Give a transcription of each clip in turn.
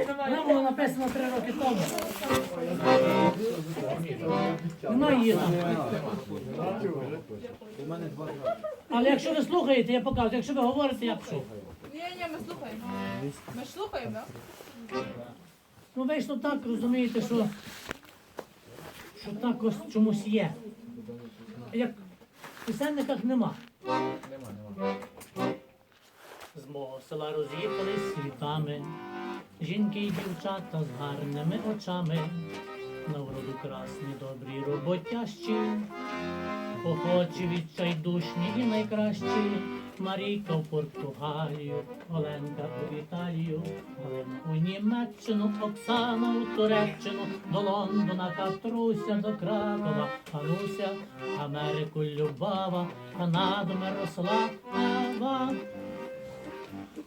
Вона була написана три роки тому. Немає її там. Але якщо ви слухаєте, я покажу. Якщо ви говорите, я пишу. Ні, ні, ми слухаємо. Ми ж слухаємо, так? Ну вийшло так, розумієте, що, що так ось чомусь є. Як в писемниках нема. З мого села роз'їхались світами, жінки й дівчата з гарними очами, на вроду красні, добрі, роботящі, охочі, відчайдушні і найкращі. Марійка в Португалію, Оленка у Італію, Галина у Німеччину, Оксана у Туреччину, до Лондона, Катруся, до Кракова, Ануся, Америку Любава, Канаду Мирослава.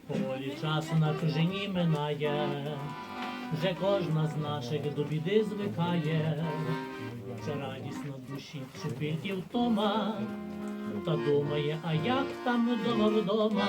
Поволі часу на чужині минає, вже кожна з наших до біди звикає, чи радісно душі, чи втома, та думає, а як там вдома вдома.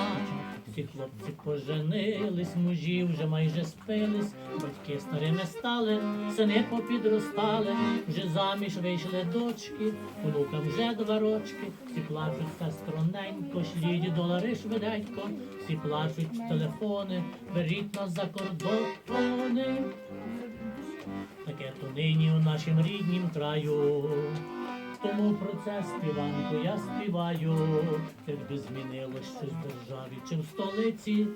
Всі хлопці поженились, мужі вже майже спились, батьки старими стали, сини попідростали, вже заміж вийшли дочки, онукам вже два рочки, всі плачуть сестроненько, шліді долари швиденько, всі плачуть телефони, беріть нас за кордони. Таке то нині у нашім ріднім краю. Це співанку я співаю, якби змінилось щось в державі чи в столиці,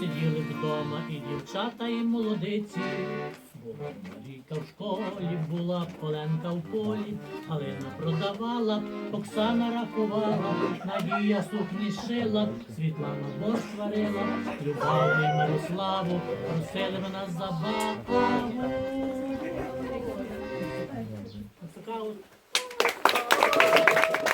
сиділи вдома і дівчата, і молодиці, була Марійка в школі, була б Оленка в полі, Галина продавала, Оксана рахувала, Надія сукні шила, Світлана борщ варила, Любав і Мирославу, просили мене забаву.